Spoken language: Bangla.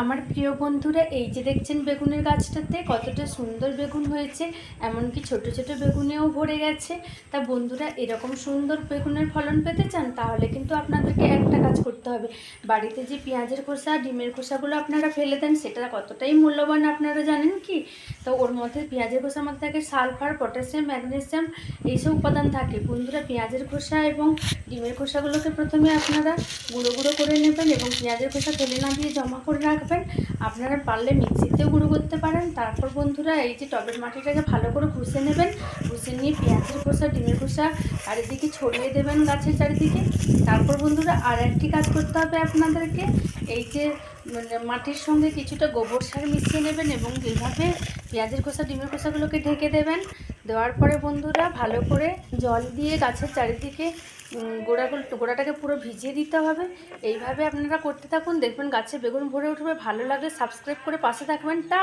আমার প্রিয় বন্ধুরা, এই যে দেখছেন বেগুনের গাছটাতে কতটা সুন্দর বেগুন হয়েছে, এমনকি ছোট ছোট বেগুনেও ভরে গেছে। তা বন্ধুরা, এরকম সুন্দর বেগুনের ফলন পেতে চান, তাহলে কিন্তু আপনাদেরকে কাজ করতে হবে। বাড়িতে যে পেঁয়াজের খোসা, ডিমের খোসাগুলো আপনারা ফেলে দেন, সেটা কতটাই মূল্যবান আপনারা জানেন কি? তো ওর মধ্যে পেঁয়াজের খোসার মধ্যে থাকে সালফার, পটাশিয়াম, ম্যাগনেসিয়াম এইসব উপাদান থাকে। বন্ধুরা, পেঁয়াজের খোসা এবং ডিমের খোসাগুলোকে প্রথমে আপনারা গুঁড়ো গুঁড়ো করে নেবেন এবং পেঁয়াজের খোসা ফেলে না দিয়ে জমা করে রাখবেন। আপনারা পারলে মিক্সিতেও গুঁড়ো করতে পারেন। তারপর বন্ধুরা, এই যে টবের মাটিটাকে ভালো করে ঘষে নেবেন। ঘষে নিয়ে পেঁয়াজের খোসা, ডিমের খোসা চারিদিকে ছড়িয়ে দেবেন গাছের চারিদিকে। তারপর বন্ধুরা, আর একটি কাজ করতে হবে আপনাদেরকে। এই যে মানে মাটির সঙ্গে কিছুটা গোবর সার মিশিয়ে নেবেন এবং এইভাবে পেঁয়াজের খোসা, ডিমের খোসাগুলোকে ঢেকে দেবেন। দেওয়ার পরে বন্ধুরা ভালো করে জল দিয়ে গাছের চারিদিকে গোড়াগুলো, গোড়াটাকে পুরো ভিজিয়ে দিতে হবে। এইভাবে আপনারা করতে থাকুন। দেখবেন গাছে বেগুন ভরে উঠবে। ভালো লাগলে সাবস্ক্রাইব করে পাশে থাকবেন। টাটা!